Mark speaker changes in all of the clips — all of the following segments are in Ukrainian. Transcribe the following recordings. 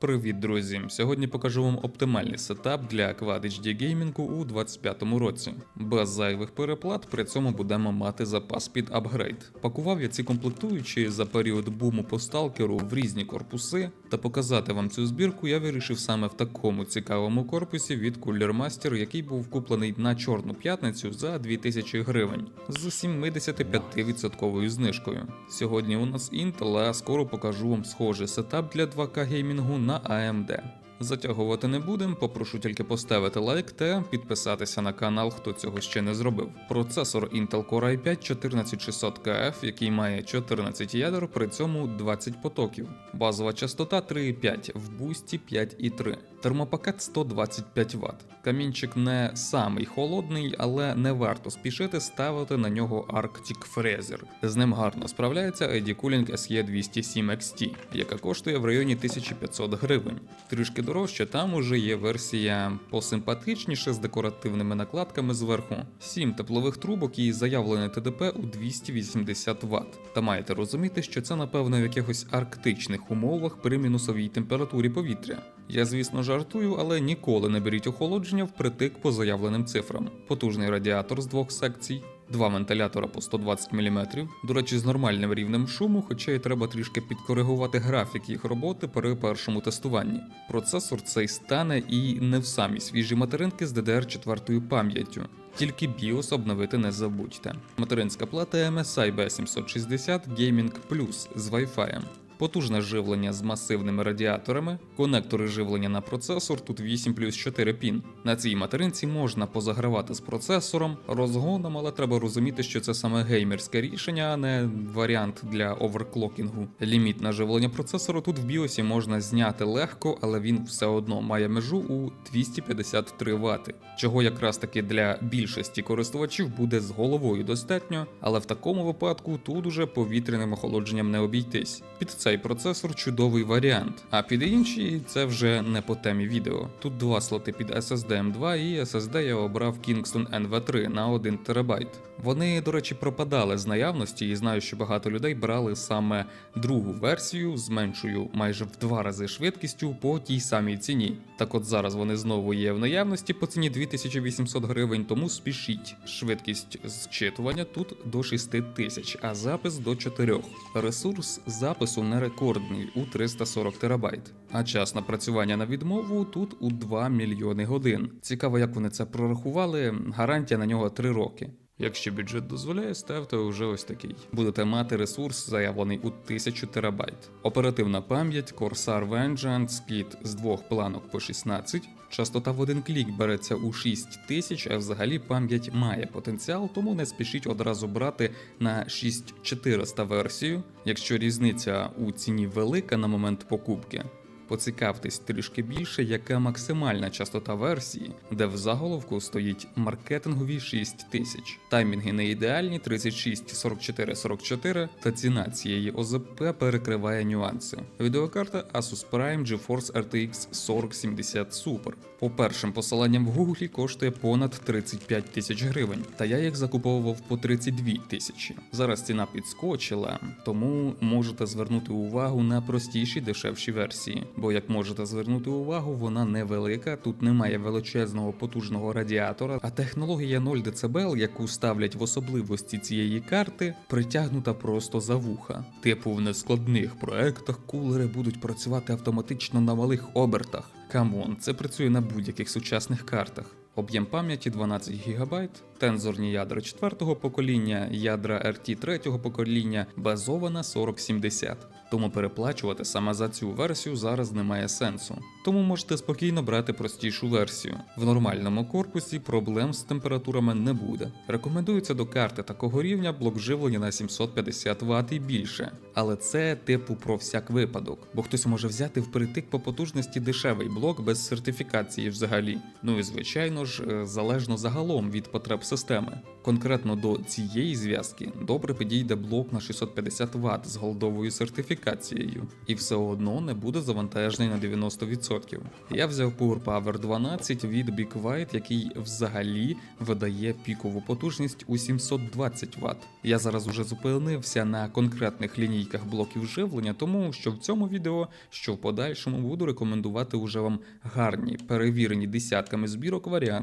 Speaker 1: Привіт, друзі! Сьогодні покажу вам оптимальний сетап для Quad HD геймінгу у 2025 році. Без зайвих переплат при цьому будемо мати запас під апгрейд. Пакував я ці комплектуючі за період буму по сталкеру в різні корпуси, та показати вам цю збірку я вирішив саме в такому цікавому корпусі від Cooler Master, який був куплений на Чорну п'ятницю за 2000 гривень з 75% знижкою. Сьогодні у нас Intel, а скоро покажу вам схожий сетап для 2К геймінгу на AMD. Затягувати не будемо, попрошу тільки поставити лайк та підписатися на канал, хто цього ще не зробив. Процесор Intel Core i5 14600KF, який має 14 ядер, при цьому 20 потоків. Базова частота 3,5, в бусті 5,3. Термопакет 125 Вт. Камінчик не самий холодний, але не варто спішити ставити на нього Arctic Freezer. З ним гарно справляється ID Cooling SE207 XT, яка коштує в районі 1500 гривень. Трішки дорожче, там уже є версія посимпатичніше з декоративними накладками зверху. 7 теплових трубок і заявлене ТДП у 280 Вт. Та маєте розуміти, що це напевно в якихось арктичних умовах при мінусовій температурі повітря. Я, звісно, жартую, але ніколи не беріть охолодження впритик по заявленим цифрам. Потужний радіатор з двох секцій. Два вентилятора по 120 мм, до речі, з нормальним рівнем шуму, хоча й треба трішки підкоригувати графік їх роботи при першому тестуванні. Процесор цей стане і не в самі свіжі материнки з DDR4 пам'яттю. Тільки BIOS обновити не забудьте. Материнська плата MSI B760 Gaming Plus з Wi-Fi. Потужне живлення з масивними радіаторами, конектори живлення на процесор тут 8 плюс 4 пін. На цій материнці можна позагравати з процесором, розгоном, але треба розуміти, що це саме геймерське рішення, а не варіант для оверклокінгу. Ліміт на живлення процесору тут в BIOS можна зняти легко, але він все одно має межу у 253 Вт, чого якраз таки для більшості користувачів буде з головою достатньо, але в такому випадку тут уже повітряним охолодженням не обійтись. Під цей процесор чудовий варіант, а під інші це вже не по темі відео. Тут два слоти під SSD M2 і SSD я обрав Kingston NV3 на 1 ТБ. Вони, до речі, пропадали з наявності, і знаю, що багато людей брали саме другу версію з меншою майже в два рази швидкістю по тій самій ціні. Так от зараз вони знову є в наявності по ціні 2800 гривень, тому спішіть. Швидкість зчитування тут до 6000, а запис до 4. Ресурс запису не рекордний у 340 терабайт. А час напрацювання на відмову тут у 2 мільйони годин. Цікаво, як вони це прорахували. Гарантія на нього 3 роки. Якщо бюджет дозволяє, ставте вже ось такий. Будете мати ресурс, заявлений у 1000 терабайт. Оперативна пам'ять Corsair Vengeance, кіт з двох планок по 16. Частота в один клік береться у 6000, а взагалі пам'ять має потенціал, тому не спішіть одразу брати на 6400 версію, якщо різниця у ціні велика на момент покупки. Поцікавтесь трішки більше, яка максимальна частота версії, де в заголовку стоїть маркетингові 6000. Таймінги не ідеальні 36, 44, 44, та ціна цієї ОЗП перекриває нюанси. Відеокарта Asus Prime GeForce RTX 4070 Super. По першим посиланням в Гуглі коштує понад 35 тисяч гривень, та я їх закуповував по 32 тисячі. Зараз ціна підскочила, тому можете звернути увагу на простіші дешевші версії. Бо, як можете звернути увагу, вона невелика, тут немає величезного потужного радіатора, а технологія 0 дБ, яку ставлять в особливості цієї карти, притягнута просто за вуха. Типу в нескладних проектах кулери будуть працювати автоматично на малих обертах. Камон, це працює на будь-яких сучасних картах. Об'єм пам'яті 12 ГБ, тензорні ядра 4-го покоління, ядра RT 3-го покоління, базована 4070. Тому переплачувати саме за цю версію зараз немає сенсу. Тому можете спокійно брати простішу версію. В нормальному корпусі проблем з температурами не буде. Рекомендується до карти такого рівня блок живлення на 750 Вт і більше. Але це типу про всяк випадок, бо хтось може взяти впритик по потужності дешевий блок без сертифікації взагалі. Ну і звичайно ж е, залежно загалом від потреб системи. Конкретно до цієї зв'язки добре підійде блок на 650 Вт з голдовою сертифікацією, і все одно не буде завантажений на 90%. Я взяв Power Power 12 від Big White, який взагалі видає пікову потужність у 720 Вт. Я зараз уже зупинився на конкретних лінійках блоків живлення, тому що в цьому відео, що в подальшому буду рекомендувати уже вам гарні, перевірені десятками збірок варіанти.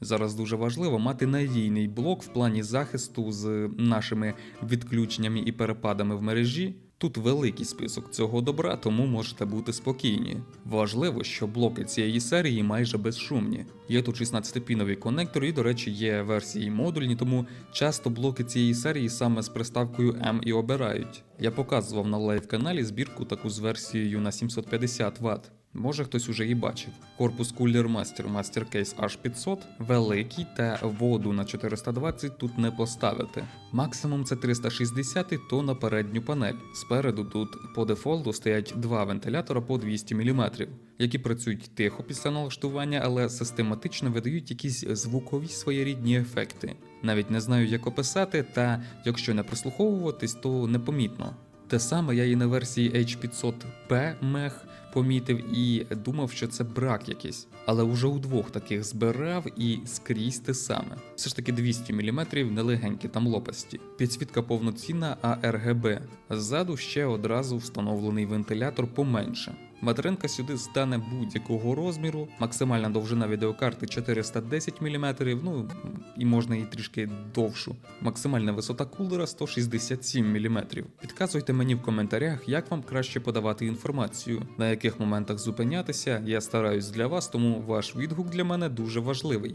Speaker 1: Зараз дуже важливо мати надійний блок в плані захисту з нашими відключеннями і перепадами в мережі. Тут великий список цього добра, тому можете бути спокійні. Важливо, що блоки цієї серії майже безшумні. Є тут 16-піновий конектор, і, до речі, є версії модульні, тому часто блоки цієї серії саме з приставкою M і обирають. Я показував на лайв-каналі збірку таку з версією на 750 Вт. Може хтось уже і бачив. Корпус Cooler Master Master Case H500 великий та воду на 420 тут не поставити. Максимум це 360 то на передню панель. Спереду тут по дефолту стоять два вентилятора по 200 мм, які працюють тихо після налаштування, але систематично видають якісь звукові своєрідні ефекти. Навіть не знаю, як описати, та якщо не прислуховуватись, то непомітно. Те саме я і на версії H500P мех помітив і думав, що це брак якийсь. Але уже у двох таких збирав і скрізь те саме. Все ж таки 200 мм нелегенькі там лопасті. Підсвітка повноцінна, а РГБ. Ззаду ще одразу встановлений вентилятор поменше. Материнка сюди стане будь-якого розміру, максимальна довжина відеокарти 410 мм, ну і можна і трішки довшу. Максимальна висота кулера 167 мм. Підказуйте мені в коментарях, як вам краще подавати інформацію, на яких моментах зупинятися. Я стараюсь для вас, тому ваш відгук для мене дуже важливий.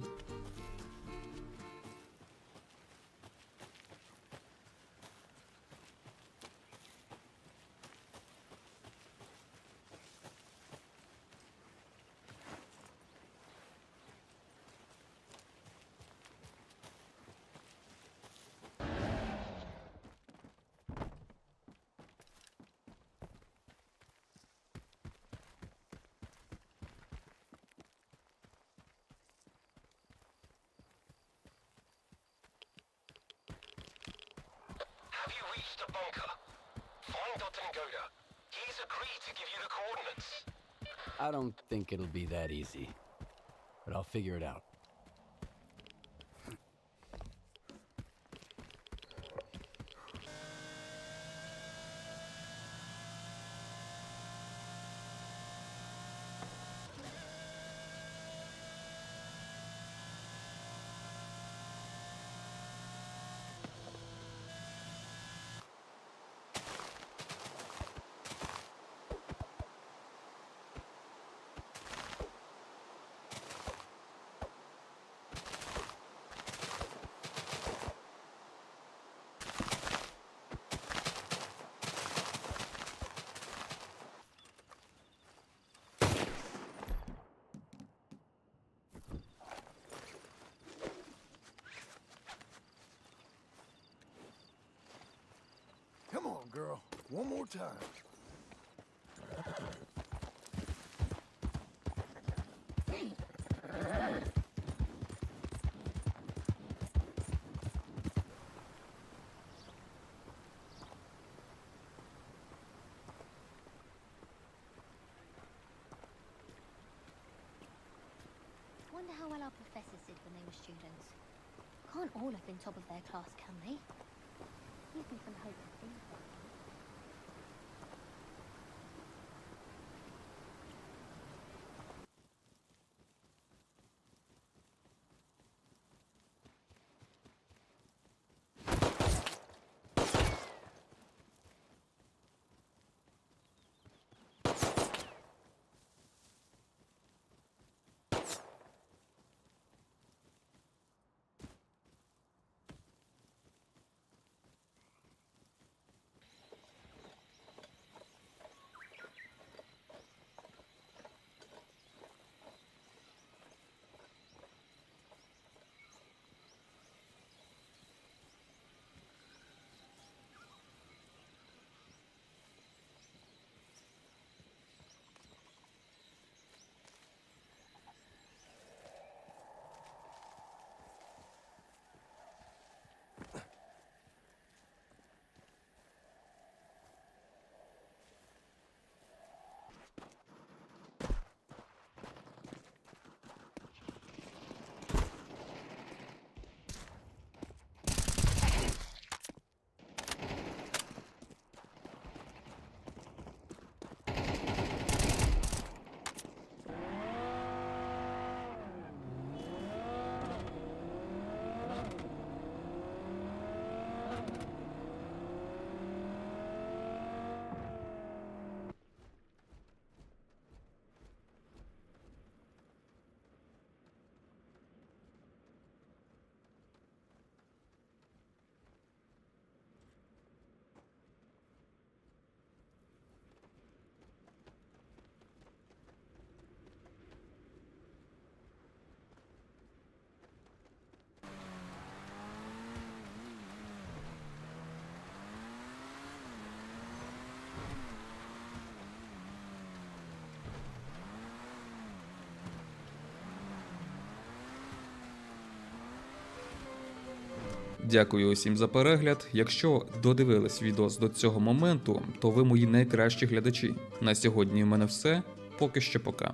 Speaker 2: Bunker? Find. Ngoda. He's agreed to give you the coordinates.
Speaker 3: I don't think it'll be that easy. But I'll figure it out.
Speaker 4: Time.
Speaker 5: Wonder how well our professors did when they were students. Can't all have been top of their class, can they? Leave me some hope and think.
Speaker 1: Дякую усім за перегляд. Якщо додивились відос до цього моменту, то ви мої найкращі глядачі. На сьогодні у мене все. Поки що пока.